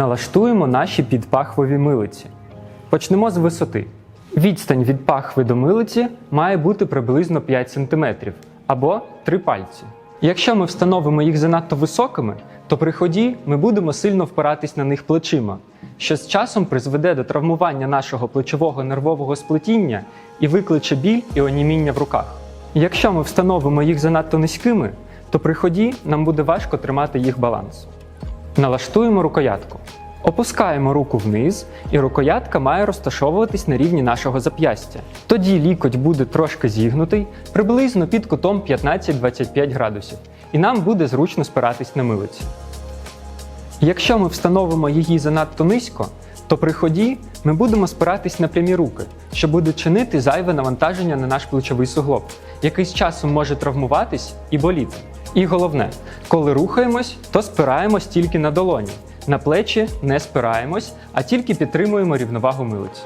Налаштуємо наші підпахвові милиці. Почнемо з висоти. Відстань від пахви до милиці має бути приблизно 5 см або 3 пальці. Якщо ми встановимо їх занадто високими, то при ході ми будемо сильно впиратись на них плечима, що з часом призведе до травмування нашого плечового нервового сплетіння і викличе біль і оніміння в руках. Якщо ми встановимо їх занадто низькими, то при ході нам буде важко тримати їх баланс. Налаштуємо рукоятку. Опускаємо руку вниз, і рукоятка має розташовуватись на рівні нашого зап'ястя. Тоді лікоть буде трошки зігнутий, приблизно під кутом 15-25 градусів, і нам буде зручно спиратись на милиці. Якщо ми встановимо її занадто низько, то при ході ми будемо спиратись на прямі руки, що буде чинити зайве навантаження на наш плечовий суглоб, який з часом може травмуватись і боліти. І головне, коли рухаємось, то спираємось тільки на долоні. На плечі не спираємось, а тільки підтримуємо рівновагу милиць.